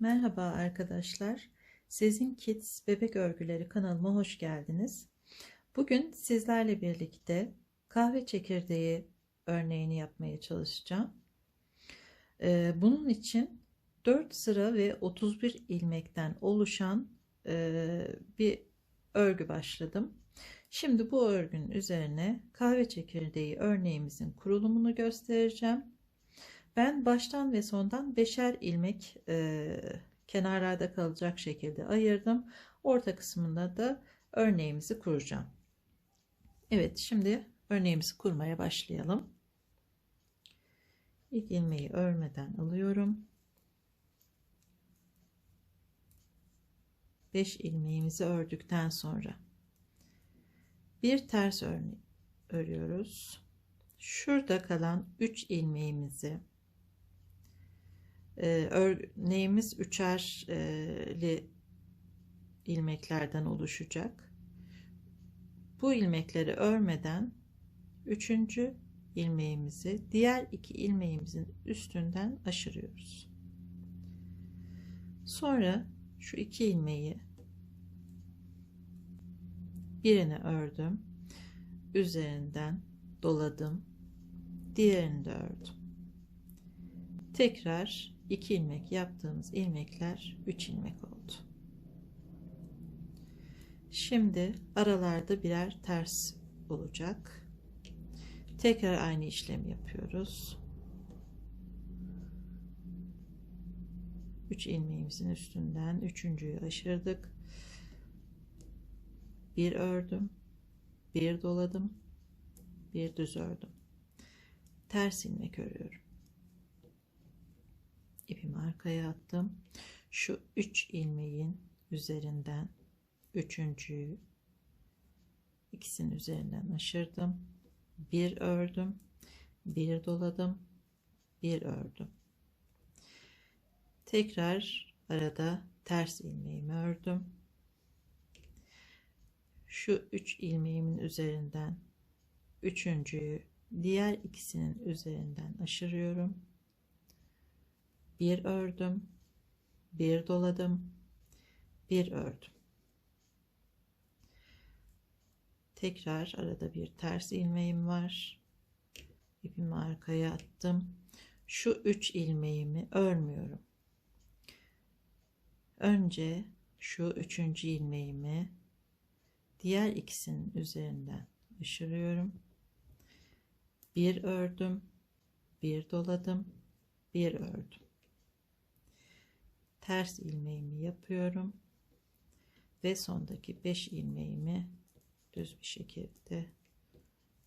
Merhaba arkadaşlar. Sezin Kids Bebek Örgüleri kanalıma hoş geldiniz. Bugün sizlerle birlikte kahve çekirdeği örneğini yapmaya çalışacağım. Ee, bunun için 4 sıra ve 31 ilmekten oluşan e, bir örgü başladım. Şimdi bu örgünün üzerine kahve çekirdeği örneğimizin kurulumunu göstereceğim. Ben baştan ve sondan beşer ilmek e, kenarlarda kalacak şekilde ayırdım. Orta kısmında da örneğimizi kuracağım. Evet şimdi örneğimizi kurmaya başlayalım. İlk ilmeği örmeden alıyorum. 5 ilmeğimizi ördükten sonra bir ters örüyoruz. Şurada kalan 3 ilmeğimizi e, örneğimiz üçerli ilmeklerden oluşacak. Bu ilmekleri örmeden üçüncü ilmeğimizi diğer iki ilmeğimizin üstünden aşırıyoruz. Sonra şu iki ilmeği birini ördüm. Üzerinden doladım. Diğerini de ördüm. Tekrar 2 ilmek yaptığımız ilmekler 3 ilmek oldu. Şimdi aralarda birer ters olacak. Tekrar aynı işlemi yapıyoruz. 3 ilmeğimizin üstünden üçüncüyü aşırdık. Bir ördüm, bir doladım, bir düz ördüm. Ters ilmek örüyorum ipimi arkaya attım. Şu 3 ilmeğin üzerinden üçüncüyü ikisinin üzerinden aşırdım. Bir ördüm, bir doladım, bir ördüm. Tekrar arada ters ilmeğimi ördüm. Şu 3 ilmeğimin üzerinden üçüncüyü diğer ikisinin üzerinden aşırıyorum bir ördüm, bir doladım, bir ördüm. Tekrar arada bir ters ilmeğim var. İpimi arkaya attım. Şu üç ilmeğimi örmüyorum. Önce şu üçüncü ilmeğimi diğer ikisinin üzerinden ışırıyorum. Bir ördüm, bir doladım, bir ördüm ters ilmeğimi yapıyorum ve sondaki 5 ilmeğimi düz bir şekilde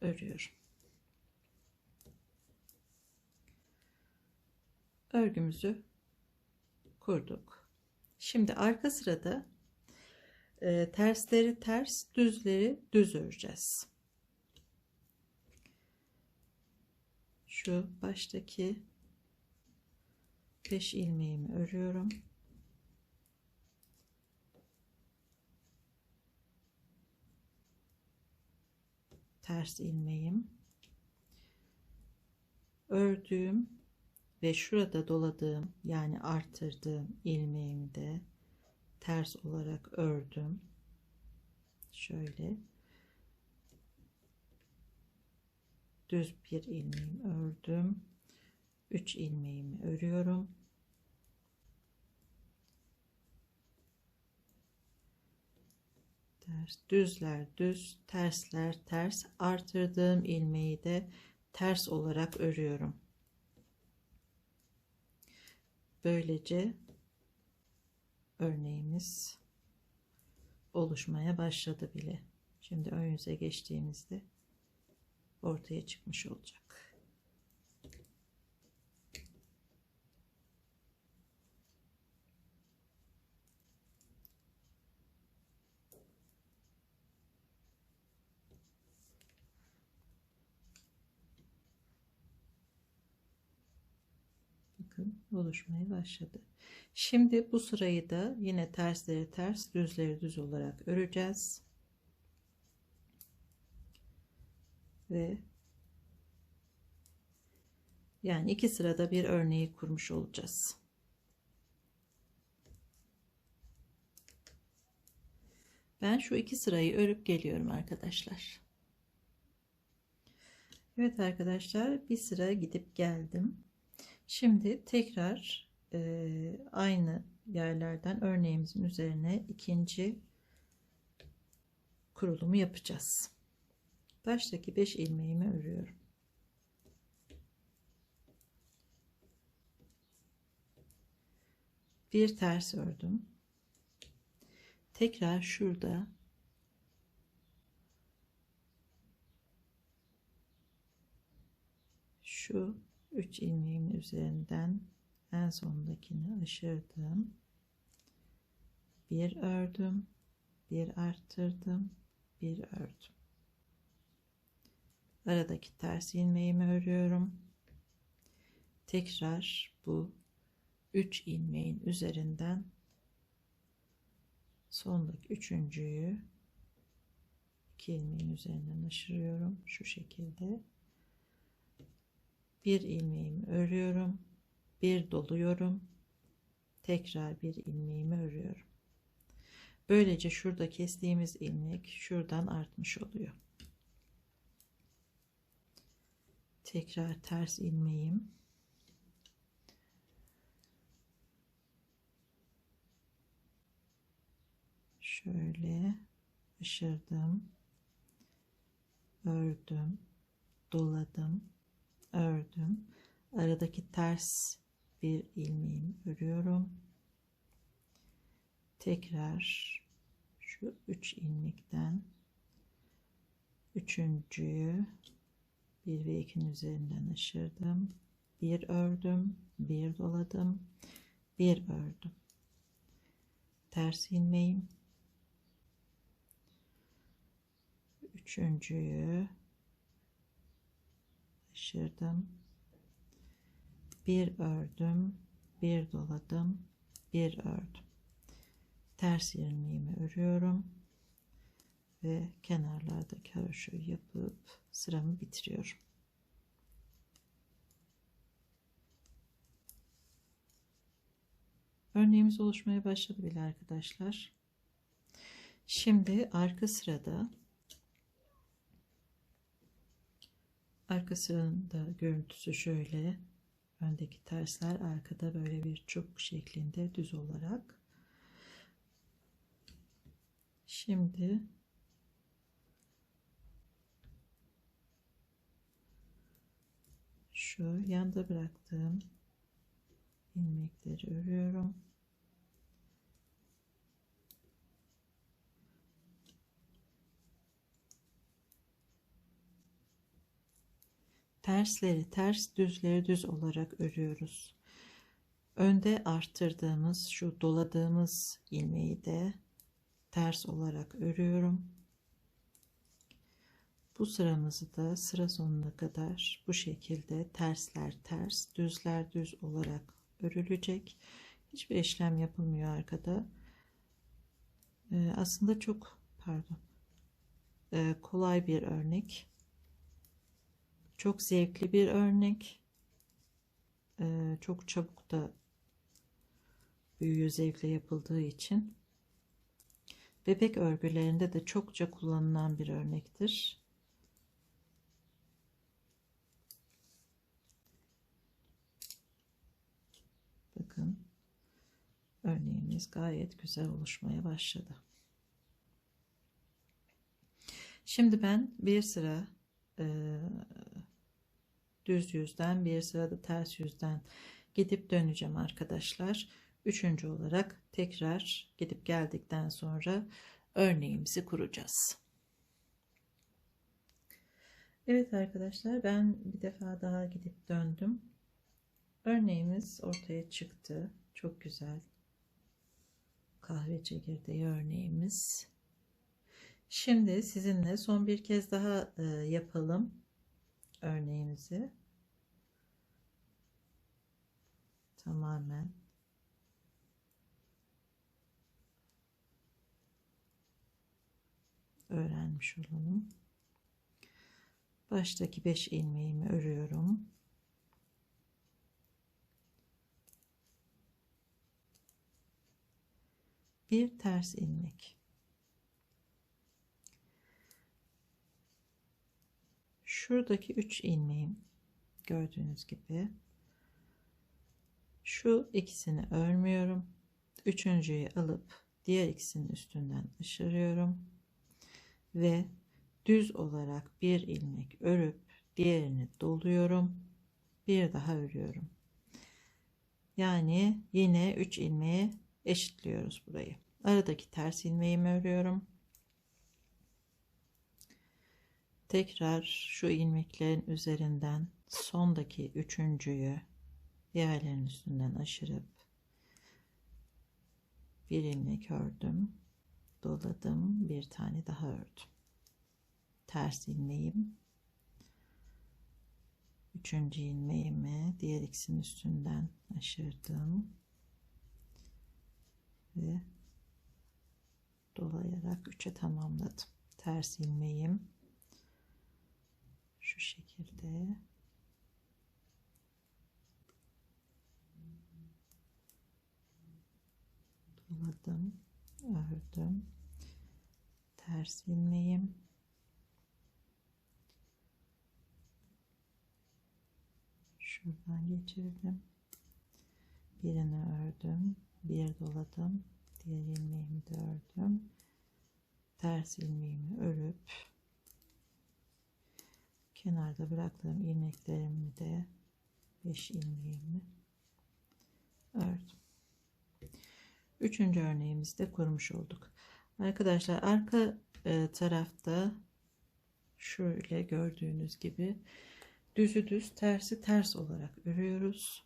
örüyorum. Örgümüzü kurduk. Şimdi arka sırada e, tersleri ters, düzleri düz öreceğiz. Şu baştaki 5 ilmeğimi örüyorum. Ters ilmeğim. Ördüğüm ve şurada doladığım yani arttırdığım ilmeğimi de ters olarak ördüm. Şöyle düz bir ilmeğimi ördüm. 3 ilmeğimi örüyorum. Ters, düzler düz, tersler ters. Artırdığım ilmeği de ters olarak örüyorum. Böylece örneğimiz oluşmaya başladı bile. Şimdi ön yüze geçtiğimizde ortaya çıkmış olacak. bakın oluşmaya başladı. Şimdi bu sırayı da yine tersleri ters düzleri düz olarak öreceğiz. Ve yani iki sırada bir örneği kurmuş olacağız. Ben şu iki sırayı örüp geliyorum arkadaşlar. Evet arkadaşlar bir sıra gidip geldim. Şimdi tekrar e, aynı yerlerden örneğimizin üzerine ikinci kurulumu yapacağız. Baştaki 5 ilmeğimi örüyorum. Bir ters ördüm. Tekrar şurada şu 3 ilmeğimin üzerinden en sondakini aşırdım. Bir ördüm, bir arttırdım, bir ördüm. Aradaki ters ilmeğimi örüyorum. Tekrar bu 3 ilmeğin üzerinden sondaki üçüncüyü 2 ilmeğin üzerinden aşırıyorum şu şekilde bir ilmeğimi örüyorum bir doluyorum tekrar bir ilmeğimi örüyorum. Böylece şurada kestiğimiz ilmek şuradan artmış oluyor. Tekrar ters ilmeğim. Şöyle aşırdım ördüm doladım ördüm. Aradaki ters bir ilmeğimi örüyorum. Tekrar şu üç ilmekten üçüncüyü bir ve ikinin üzerinden aşırdım. Bir ördüm bir doladım bir ördüm. Ters ilmeğim. Üçüncüyü aşırdım bir ördüm bir doladım bir ördüm. Ters ilmeğimi örüyorum ve kenarlardaki haroşayı yapıp sıramı bitiriyorum. Örneğimiz oluşmaya başladı bile arkadaşlar. Şimdi arka sırada Arka sıranın da görüntüsü şöyle. Öndeki tersler arkada böyle bir çubuk şeklinde düz olarak. Şimdi şu yanda bıraktığım ilmekleri örüyorum. Tersleri ters düzleri düz olarak örüyoruz. Önde arttırdığımız şu doladığımız ilmeği de ters olarak örüyorum. Bu sıramızı da sıra sonuna kadar bu şekilde tersler ters, düzler düz olarak örülecek. Hiçbir işlem yapılmıyor arkada. Ee, aslında çok pardon ee, kolay bir örnek. Çok zevkli bir örnek. Ee, çok çabuk da büyüyor zevkle yapıldığı için. Bebek örgülerinde de çokça kullanılan bir örnektir. Bakın örneğimiz gayet güzel oluşmaya başladı. Şimdi ben bir sıra e, düz yüzden bir sırada ters yüzden gidip döneceğim arkadaşlar. Üçüncü olarak tekrar gidip geldikten sonra örneğimizi kuracağız. Evet arkadaşlar ben bir defa daha gidip döndüm. Örneğimiz ortaya çıktı. Çok güzel. Kahve çekirdeği örneğimiz. Şimdi sizinle son bir kez daha e, yapalım örneğimizi. Tamamen öğrenmiş olalım. Baştaki 5 ilmeğimi örüyorum. Bir ters ilmek. Şuradaki 3 ilmeğim gördüğünüz gibi şu ikisini örmüyorum. Üçüncüyü alıp diğer ikisinin üstünden ışırıyorum ve düz olarak bir ilmek örüp diğerini doluyorum. Bir daha örüyorum. Yani yine 3 ilmeğe eşitliyoruz burayı. Aradaki ters ilmeğimi örüyorum. Tekrar şu ilmeklerin üzerinden sondaki üçüncüyü diğerlerinin üstünden aşırıp bir ilmek ördüm. Doladım. Bir tane daha ördüm. Ters ilmeğim. Üçüncü ilmeğimi diğer ikisinin üstünden aşırdım. Ve dolayarak üçe tamamladım. Ters ilmeğim şu şekilde doladım, ördüm. Ters ilmeğim şuradan geçirdim. Birini ördüm, bir doladım, diğer ilmeğimi de ördüm. Ters ilmeğimi örüp kenarda bıraktığım ilmeklerimi de 5 ilmeğimi ördüm. Üçüncü örneğimizde kurmuş olduk. Arkadaşlar arka e, tarafta şöyle gördüğünüz gibi düzü düz tersi ters olarak örüyoruz.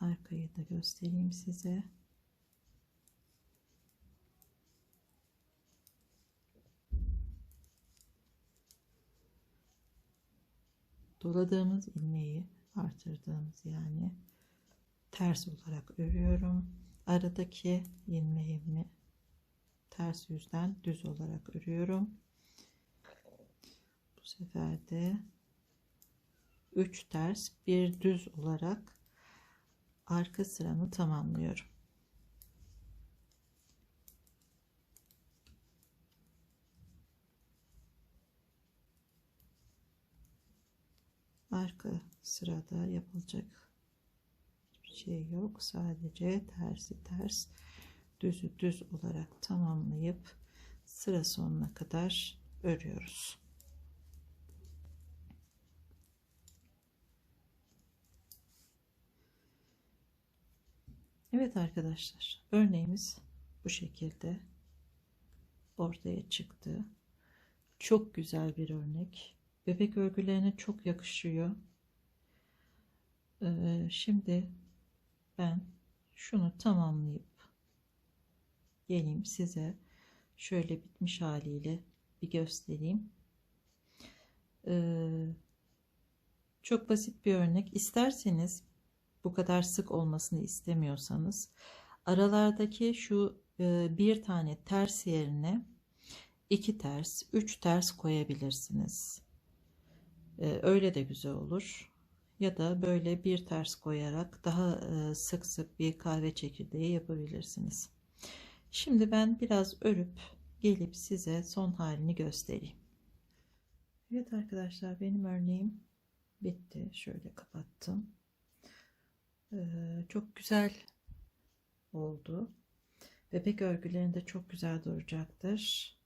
Arkayı da göstereyim size. Doladığımız ilmeği artırdığımız yani ters olarak örüyorum. Aradaki ilmeğimi ters yüzden düz olarak örüyorum. Bu sefer de 3 ters bir düz olarak arka sıramı tamamlıyorum. Arka sırada yapılacak hiçbir şey yok. Sadece tersi ters düzü düz olarak tamamlayıp sıra sonuna kadar örüyoruz. Evet arkadaşlar örneğimiz bu şekilde ortaya çıktı. Çok güzel bir örnek. Bebek örgülerine çok yakışıyor. Ee, şimdi ben şunu tamamlayıp geleyim size şöyle bitmiş haliyle bir göstereyim. Ee, çok basit bir örnek. İsterseniz bu kadar sık olmasını istemiyorsanız aralardaki şu e, bir tane ters yerine iki ters, üç ters koyabilirsiniz. Ee, öyle de güzel olur. Ya da böyle bir ters koyarak daha e, sık sık bir kahve çekirdeği yapabilirsiniz. Şimdi ben biraz örüp gelip size son halini göstereyim. Evet arkadaşlar benim örneğim bitti. Şöyle kapattım. Ee, çok güzel oldu. Bebek örgülerinde çok güzel duracaktır.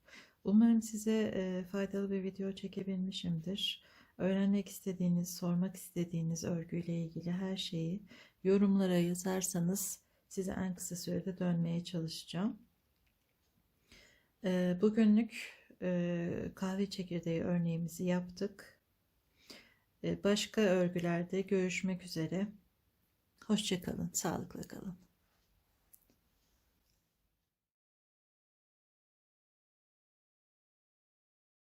Umarım size e, faydalı bir video çekebilmişimdir. Öğrenmek istediğiniz, sormak istediğiniz örgüyle ilgili her şeyi yorumlara yazarsanız size en kısa sürede dönmeye çalışacağım. Ee, bugünlük e, kahve çekirdeği örneğimizi yaptık. Ee, başka örgülerde görüşmek üzere. Hoşçakalın, sağlıkla kalın.